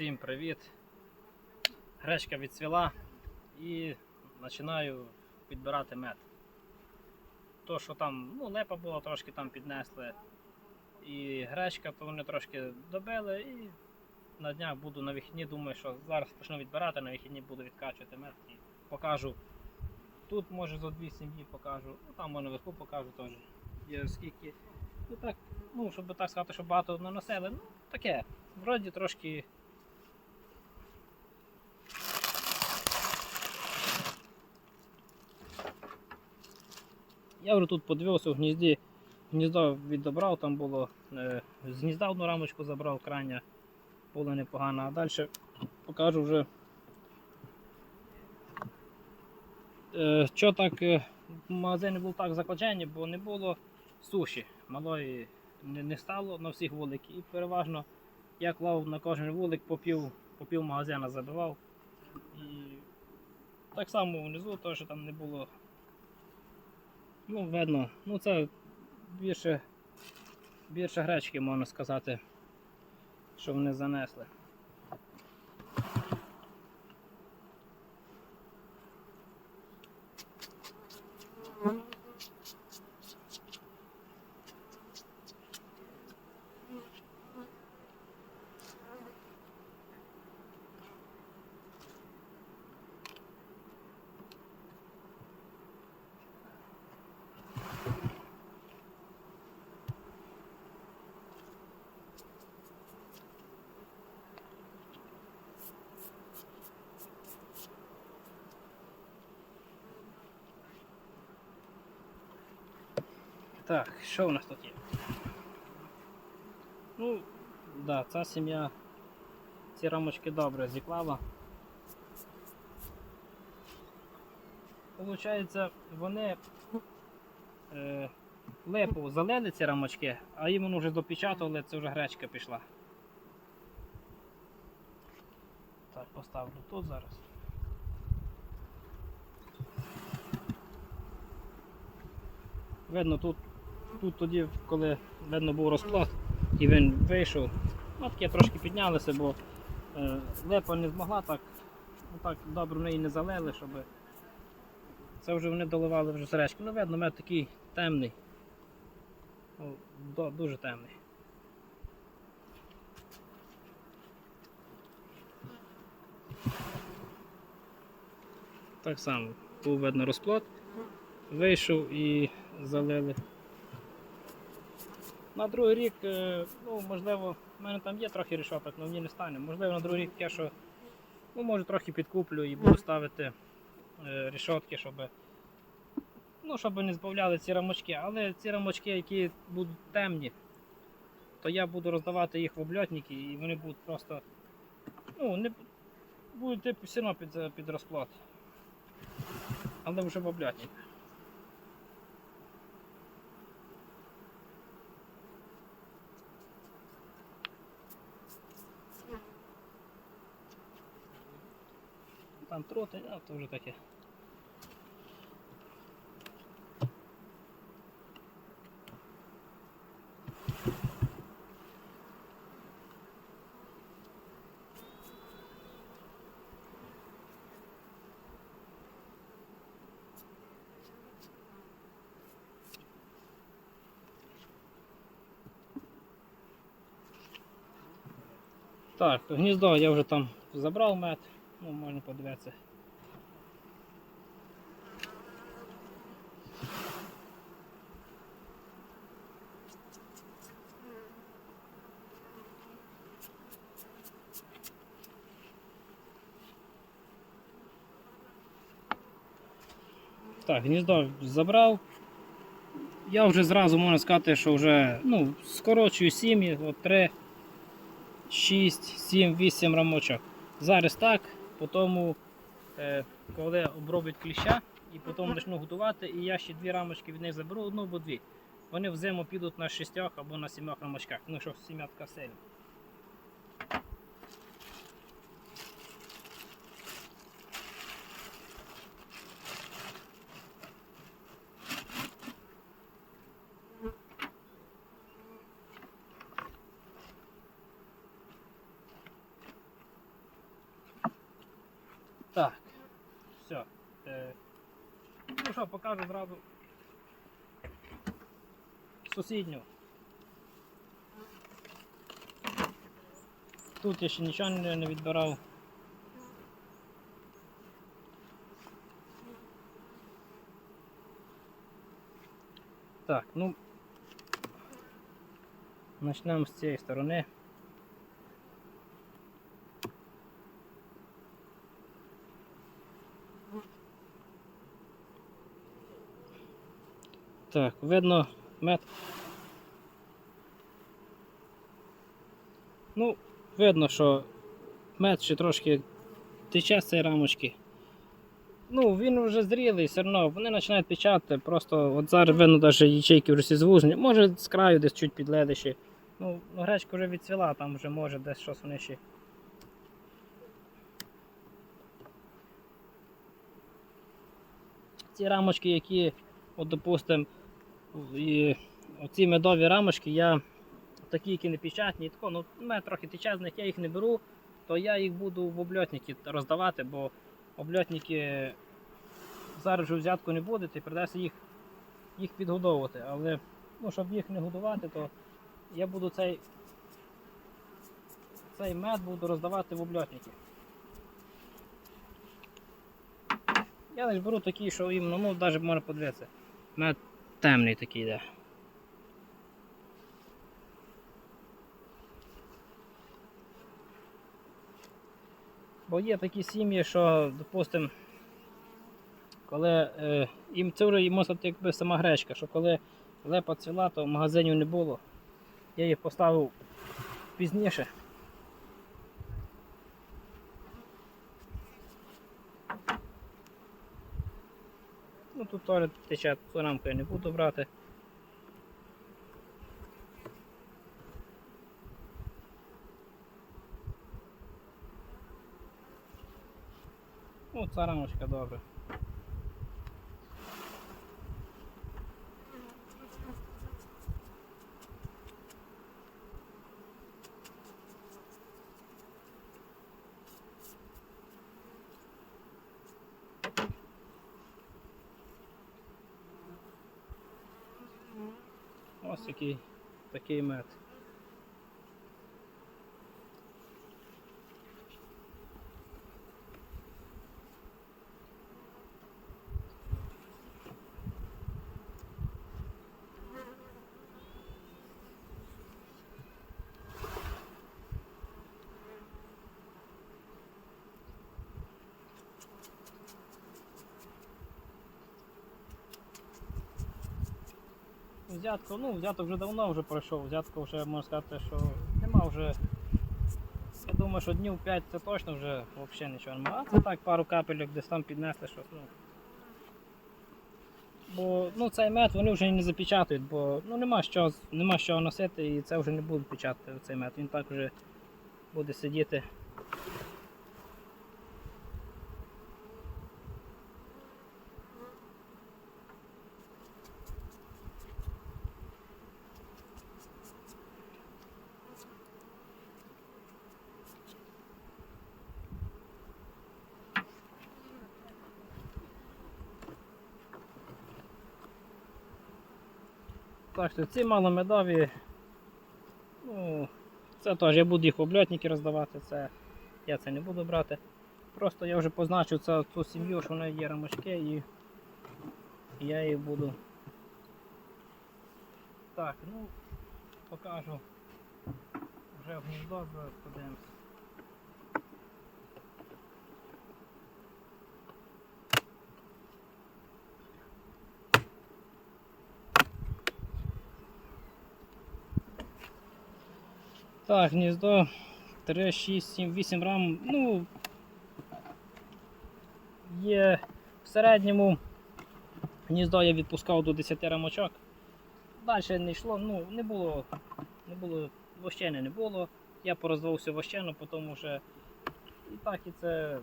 Всім привіт! Гречка відцвіла і починаю підбирати мед. То, що там, ну, лепа була, трошки там піднесли. І гречка, то вони трошки добили і на днях буду на вихідні, думаю, що зараз почну відбирати, на вихідні буду відкачувати мед і покажу. Тут може зо дві сім'ї покажу, ну там може наверху покажу теж. Є скільки. Ну так, ну, щоб так сказати, що багато наносили, ну таке. Вроді трошки. Я вже тут подивився в гнізді. Гніздо відобрав, там було. е, З гнізда одну рамочку забрав крайня, було непогано. А далі покажу вже. Е, Що так е, магазини був так закладені, бо не було суші. Малої не, не стало на всіх вуликів. І переважно я клав на кожен вулик по пів, по пів магазина забивав. І так само внизу теж там не було. Ну, видно, ну це більше, більше гречки, можна сказати, що вони занесли. Так, що у нас тут є? Ну, да, ця сім'я ці рамочки добре зіклала. Получається, вони е, липу залили ці рамочки, а їм воно вже допечатували, це вже гречка пішла. Так, поставлю тут зараз. Видно, тут, тут тоді, коли видно був розклад і він вийшов, ну таке трошки піднялося, бо е, липа не змогла так, ну, так добре в неї не залили, щоб це вже вони доливали вже сережки. Ну видно, мед такий темний. Ну, дуже темний. Так само, був видно розплод, вийшов і залили. На другий рік, е, ну, можливо, в мене там є трохи рішоток, але мені не стане. Можливо, на другий рік таке, що ну, може трохи підкуплю і буду ставити е, рішотки, щоб, ну, щоб не збавляли ці рамочки. Але ці рамочки, які будуть темні, то я буду роздавати їх в обльотники і вони будуть просто ну, не, будуть типу, все одно під, під розплат. Але вже в обльотник. Там троти, а то вже. Так, гніздо я вже там забрав мед, ну можна подивитися. Так, гніздо забрав. Я вже зразу можна сказати, що вже ну, скорочую сім'ї, от 3, 6, 7, 8 рамочок. Зараз так, потім, е, коли оброблять кліща, і потім почну готувати, і я ще дві рамочки від них заберу, одну або дві. Вони взимо підуть на шістьох або на сімох рамочках. Ну що сім'я така сильна. Так, все. Ну що, покажу зразу сусідню. Тут я ще нічого не відбирав. Так, ну почнемо з цієї сторони. Так, видно мед. Ну, видно, що мед ще трошки тече з цієї рамочки. Ну, він вже зрілий, все одно, вони починають печати, просто от зараз видно навіть ячейки вже всі звужені. Може з краю десь чуть підледе ще. Ну, ну, гречка вже відцвіла, там вже може десь щось вони ще. Ці рамочки, які, от, допустим, і оці медові рамочки, я такі, які не печатні, тако, ну, у мене трохи я їх не беру, то я їх буду в обльотники роздавати, бо обльотники зараз вже взятку не буде, і придеться їх, їх підгодовувати. Але ну, щоб їх не годувати, то я буду цей, цей мед буду роздавати в обльотники. Я лише беру такий, що іменно, ну навіть можна подивитися. Мед темний такий йде. Бо є такі сім'ї, що, допустимо, коли е, їм це вже можна якби сама гречка, що коли лепа цвіла, то в магазинів не було. Я їх поставив пізніше. Ну тут теж тече, цю рамку я не буду брати. Ну, ця рамочка добре. Який такий мед. Взятко, ну, взяток вже давно вже пройшов, взятко вже можна сказати, що нема вже. Я думаю, що днів 5 це точно вже взагалі нічого немає. А це так пару капельок десь там піднесли щось. Ну. Бо ну, цей мед вони вже не запечатують, бо ну, нема що, нема що носити і це вже не будуть печатати цей мед. Він так вже буде сидіти. Так що ці маломедові, ну, це теж я буду їх обльотники роздавати, це я це не буду брати. Просто я вже позначив це, цю сім'ю, що в неї є рамочки і, я їх буду. Так, ну покажу вже в гніздо подивимось. Так, гніздо 3, 6, 7, 8 рам. Ну, є в середньому гніздо я відпускав до 10 рамочок. Далі не йшло, ну, не було, не було, вощини не було. Я порозвився вощину, потім вже і так і це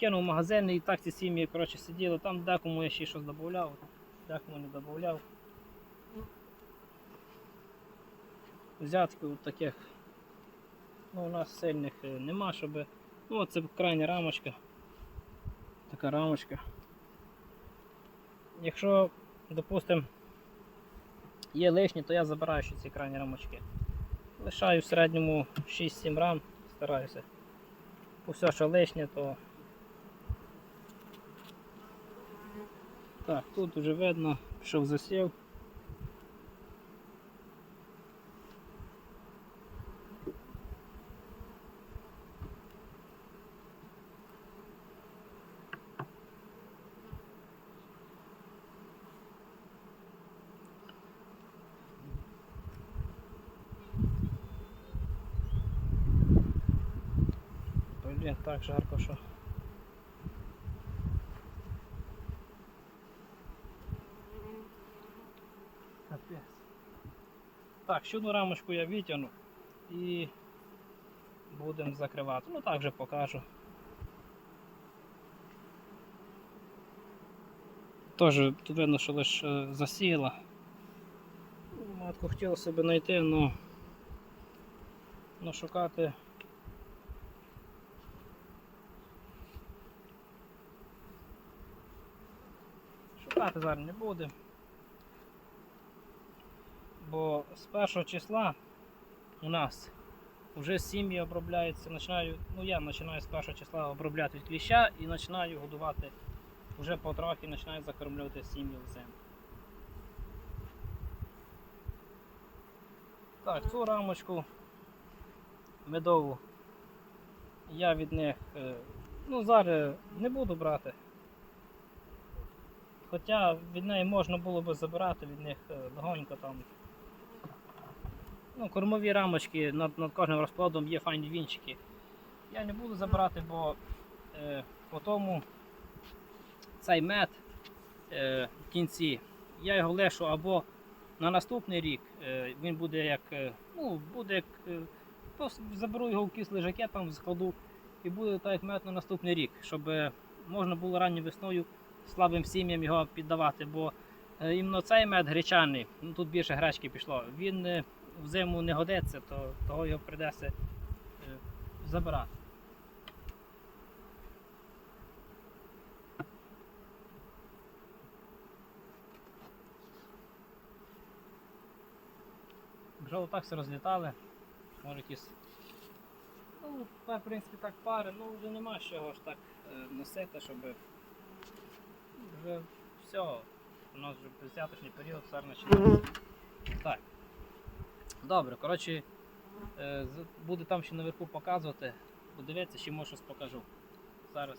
кинув магазин, і так ці сім'ї коротше, сиділи. Там декому я ще щось додавав, декому не додавав. Взятків таких ну, у нас сильних е, нема, щоб Ну, це крайня рамочка. Така рамочка. Якщо, допустимо, є лишні, то я забираю ще ці крайні рамочки. Лишаю в середньому 6-7 рам, стараюся. Усе, що лишнє, то. Так, тут вже видно, пішов засів. Блін, так жарко, що. Капець. Так, ще рамочку я витягну і будемо закривати. Ну так вже покажу. Теж тут видно, що лише засіяла. Ну, Матку хотіла себе знайти, але шукати. Шукати зараз не буде. Бо з першого числа у нас вже сім'ї обробляються, починаю, ну я починаю з першого числа обробляти від кліща і починаю годувати вже потрохи починаю закормлювати сім'ї взимку. Так, цю рамочку медову я від них е, ну, зараз не буду брати. Хоча від неї можна було би забирати від них е, легонько там. Ну, кормові рамочки над, над кожним розплодом є файні вінчики. Я не буду забирати, бо е, по тому цей мед е, в кінці я його лишу або на наступний рік е, він буде як, е, ну, буде як, е, просто заберу його в кислий жакет там складу і буде так як мед на наступний рік, щоб е, можна було ранньою весною слабим сім'ям його піддавати, бо е, іменно цей мед гречаний, ну тут більше гречки пішло, він е, взиму не годиться, то того його прийдеться е, забирати. Вже отак все розлітали. Може якісь. Ну, в принципі, так пари, ну вже нема чого ж так носити, щоб вже все. У нас вже безвяточний період зараз починається. Так. Добре, коротше, е, буду там ще наверху показувати. Подивіться, ще може щось покажу. Зараз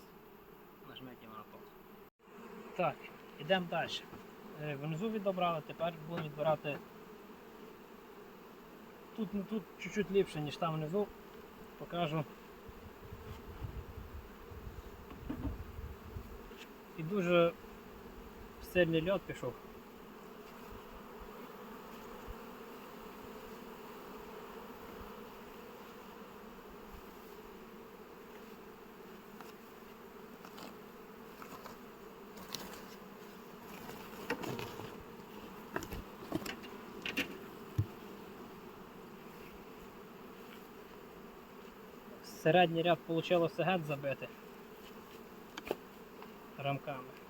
нажмете на паузу. Так, йдемо далі. Е, Внизу відобрали, тепер будемо відбирати. Тут, ну, тут чуть-чуть ліпше, ніж там внизу. Покажу. І дуже сильний льот пішов. Середній ряд вийшло геть забити рамками.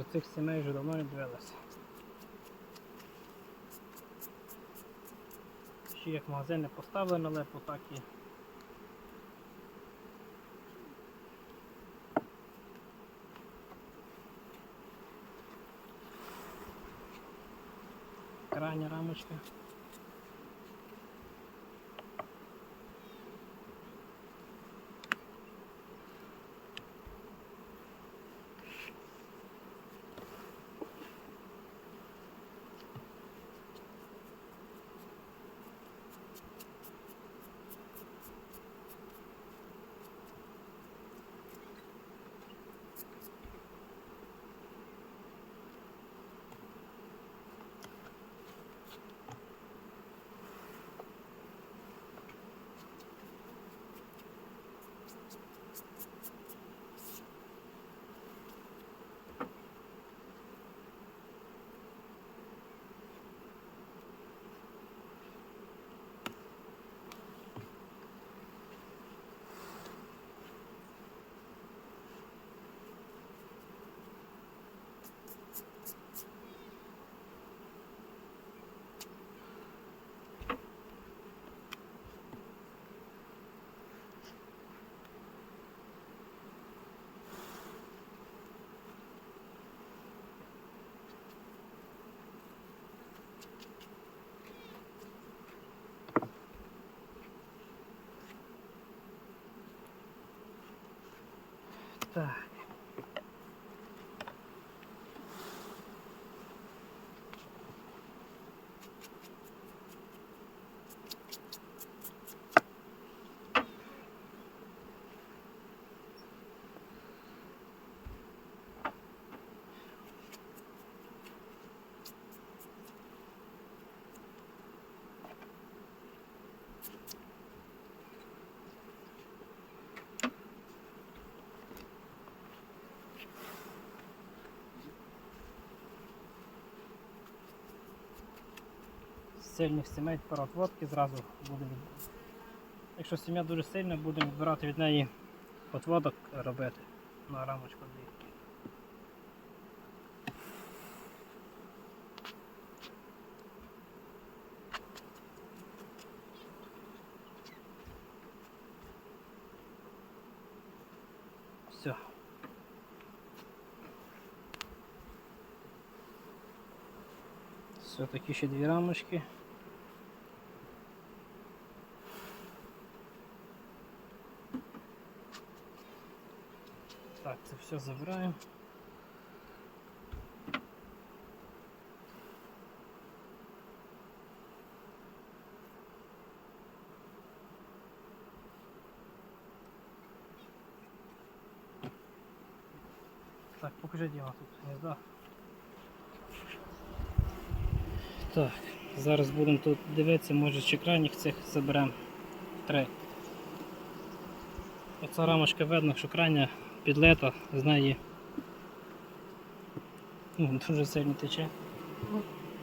До цих сімей вже давно не дивилися. Ще як магазини поставили на лепу, так і крайня рамочка. Так. З сильних сімей тепер отводки зразу будемо. Якщо сім'я дуже сильна, будемо відбирати від неї отводок робити на рамочку дві. Все. Все такі ще дві рамочки. Так, це все забираємо. Так, покажи Діма тут гнізда. Так, зараз будемо тут дивитися, може чи крайніх цих заберемо три. Оця рамочка видно, що крайня підлета, з неї ну, дуже сильно тече.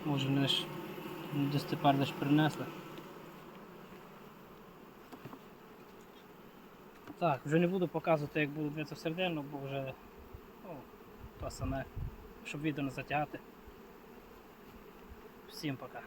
Може не ж десь тепер десь принесли. Так, вже не буду показувати, як буду дивитися всередину, бо вже ну, то саме, щоб відео не затягати. Всім пока.